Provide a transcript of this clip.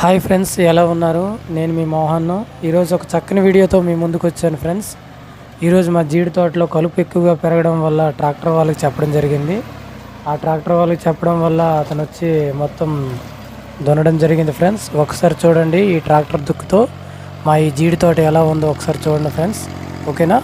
Hi friends ఎలా ఉన్నారు? నేను మీ మోహన్ను. ఈరోజు ఒక చక్కని వీడియోతో మీ ముందుకు వచ్చాను ఫ్రెండ్స్. ఈరోజు మా జీడి తోటలో కలుపు ఎక్కువగా పెరగడం వల్ల ట్రాక్టర్ వాళ్ళకి చెప్పడం జరిగింది. ఆ ట్రాక్టర్ వాళ్ళకి చెప్పడం వల్ల అతను వచ్చి మొత్తం దున్నడం జరిగింది ఫ్రెండ్స్. ఒకసారి చూడండి ఈ ట్రాక్టర్ దుక్కుతో మా ఈ జీడి తోట ఎలా ఉందో ఒకసారి చూడండి ఫ్రెండ్స్. ఓకేనా?